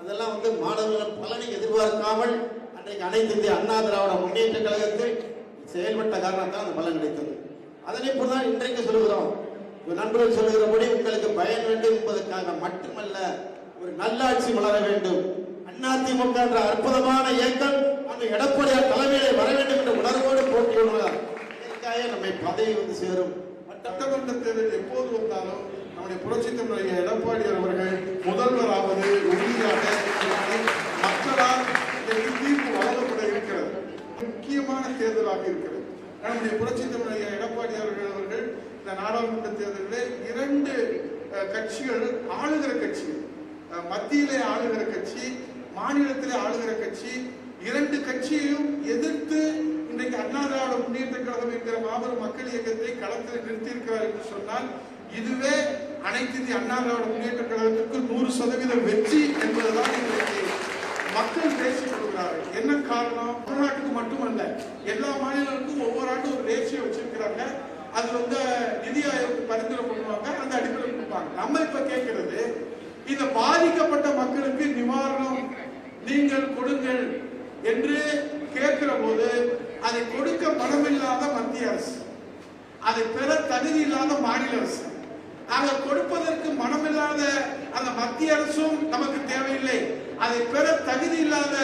அதெல்லாம் வந்து மாணவர்கள் பலனை எதிர்பார்க்காமல் அன்றைக்கு அனைத்து இந்திய அண்ணா திராவிட முன்னேற்ற கழகத்தில் செயல்பட்ட காரணத்தால் அந்த பலன் கிடைத்தது. அதனை போலதான் இன்றைக்கு சொல்லுகிறோம். நண்பர்கள் சொல்லுகிறபடி உங்களுக்கு பயன் வேண்டும் என்பதற்காக மட்டுமல்ல ஒரு நல்லாட்சி வளர வேண்டும். அதிமுக என்ற அற்புதமான இயக்கம் அந்த எடப்பாடியார் தலைமையிலே வர வேண்டும் என்ற உணர்வோடு போட்டியிடுவார் இதற்காக நம்மை பதவி வந்து சேரும். சட்டமன்ற தேர்தல் எப்போது வந்தாலும் நம்முடைய புரட்சி தமிழக எடப்பாடி அவர்கள் முதல்வராவது உறுதியாக மக்களால் இன்றைக்கு தீர்ப்பு வழங்கப்பட இருக்கிறது. முக்கியமான தேர்தலாக இருக்கிறது. நம்முடைய புரட்சி தமிழக எடப்பாடி அவர்கள் அவர்கள் இந்த நாடாளுமன்ற தேர்தலில் இரண்டு கட்சிகள் ஆளுகிற கட்சிகள் மத்தியிலே ஆளுகிற கட்சி மாநிலத்திலே ஆளுகிற கட்சி. இரண்டு கட்சியையும் எதிர்த்து இன்றைக்கு அண்ணா திராவிட முன்னேற்ற கழகம் என்கிற மாபெரும் மக்கள் இயக்கத்தை களத்தில் நிறுத்தியிருக்கிறார் என்று சொன்னால் இதுவே அனைத்து இந்திய அண்ணா திராவிட முன்னேற்ற கழகத்திற்கு நூறு சதவீதம் வெற்றி என்பதுதான் இன்றைக்கு மக்கள் பேசிக் கொள்கிறார்கள் என்ன காரணம்? தமிழ்நாட்டுக்கு மட்டுமல்ல எல்லா மாநிலங்களுக்கும் ஒவ்வொரு ஆண்டும் ஒரு ரேஷியோ வச்சிருக்கிறாங்க. அது வந்து நிதி ஆயோக்கு பரிந்துரை பண்ணுவாங்க அந்த அடிப்படையில் கொடுப்பாங்க. நம்ம இப்ப கேட்கிறது இந்த பாதிக்கப்பட்ட மக்களுக்கு நிவாரணம் நீங்கள் கொடுங்கள் என்று கேட்கிற போது அதை கொடுக்க மனமில்லாத மத்திய அரசு அதை பெற தகுதி இல்லாத மாநில அரசு அதை கொடுப்பதற்கு மனமில்லாத அந்த மத்திய அரசும் நமக்கு தேவையில்லை. அதை பெற தகுதி இல்லாத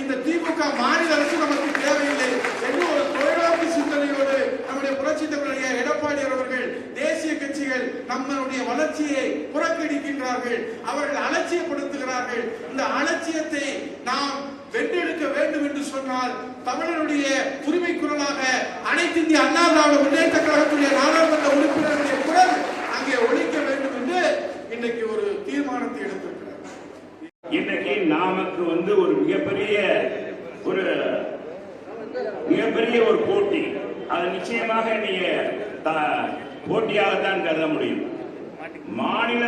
இந்த திமுக மாநில அரசு நமக்கு தேவையில்லை என்று ஒரு தொழிலாளர் சிந்தனையோடு நம்முடைய புரட்சி தமிழக எடப்பாடி அவர்கள் தேசிய கட்சிகள் நம்மளுடைய வளர்ச்சியை புறக்கணிக்கின்றார்கள். அவர்கள் அலட்சியப்படுத்துகிறார்கள். இந்த அலட்சியத்தை நாம் வென்றெடுக்க வேண்டும் என்று சொன்னால் தமிழருடைய உரிமை குரலாக அனைத்து இந்திய அண்ணா திராவிட முன்னேற்ற கழகத்துடைய நாடாளுமன்ற உறுப்பினருடைய குரல் இன்றைக்கு நமக்கு வந்து ஒரு மிகப்பெரிய ஒரு மிகப்பெரிய ஒரு போட்டி. அது நிச்சயமாக நீங்க போட்டியாகத்தான் கருத முடியும். மாநில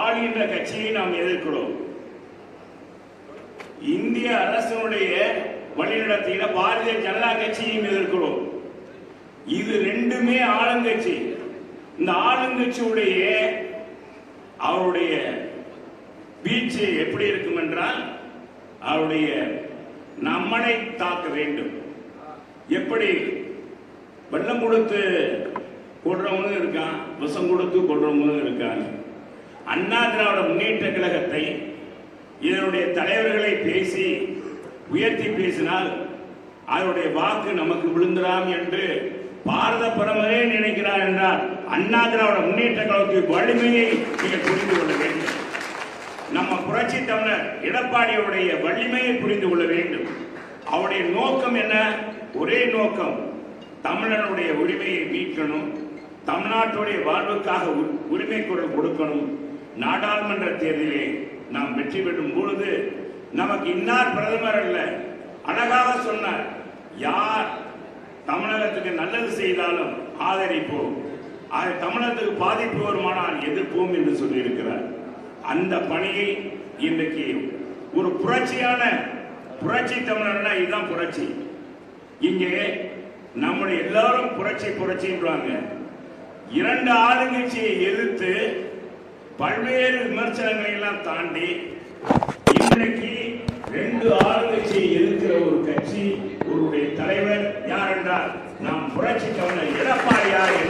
ஆளுகின்ற கட்சியை நாம் எதிர்க்கிறோம். இந்திய அரசினுடைய வழிநடத்தின பாரதிய ஜனதா கட்சியையும் எதிர்க்கிறோம். இது ரெண்டுமே ஆளுங்கட்சி. இந்த ஆளுங்கட்சியுடைய அவருடைய வீச்சு எப்படி இருக்கும் என்றால் அவருடைய நம்மனை தாக்க வேண்டும். எப்படி? வெள்ளம் கொடுத்து கொள்றவனும் இருக்கான் விஷம் கொடுத்து கொள்றவனும் இருக்கான். அண்ணா திராவிட முன்னேற்ற கழகத்தை இதனுடைய தலைவர்களை பேசி உயர்த்தி பேசினால் அவருடைய வாக்கு நமக்கு விழுந்துடாம் என்று பாரத பிரமரே நினைக்கிறார் என்றால் அண்ணா திராவிட முன்னேற்ற கழகத்தின் வலிமையை நீங்கள் புரிந்து கொள்ள வேண்டும். நம்ம புரட்சி தமிழர் எடப்பாடியுடைய வலிமையை புரிந்து கொள்ள வேண்டும். அவருடைய நோக்கம் என்ன? ஒரே நோக்கம் தமிழனுடைய உரிமையை மீட்கணும் தமிழ்நாட்டுடைய வாழ்வுக்காக உரிமை குரல் கொடுக்கணும். நாடாளுமன்ற தேர்தலிலே நாம் வெற்றி பெறும் பொழுது நமக்கு இன்னார் பிரதமர் அல்ல அழகாக சொன்னார் யார் தமிழகத்துக்கு நல்லது செய்தாலும் ஆதரிப்போம். அது தமிழகத்துக்கு பாதிப்பு வருமானால் எதிர்ப்போம் என்று சொல்லியிருக்கிறார். அந்த பணியை இன்றைக்கு ஒரு புரட்சியான புரட்சி தமிழர்னா இதுதான் புரட்சி. இங்கே நம்முடைய எல்லாரும் புரட்சி புரட்சின்றாங்க. இரண்டு ஆளுங்கட்சியை எதிர்த்து பல்வேறு விமர்சனங்களை எல்லாம் தாண்டி இன்றைக்கு ரெண்டு ஆளுங்கட்சியை எதிர்க்கிற ஒரு கட்சி ஒருடைய தலைவர் யார் என்றால் நாம் புரட்சி கவர்னர் எடப்பாடியார்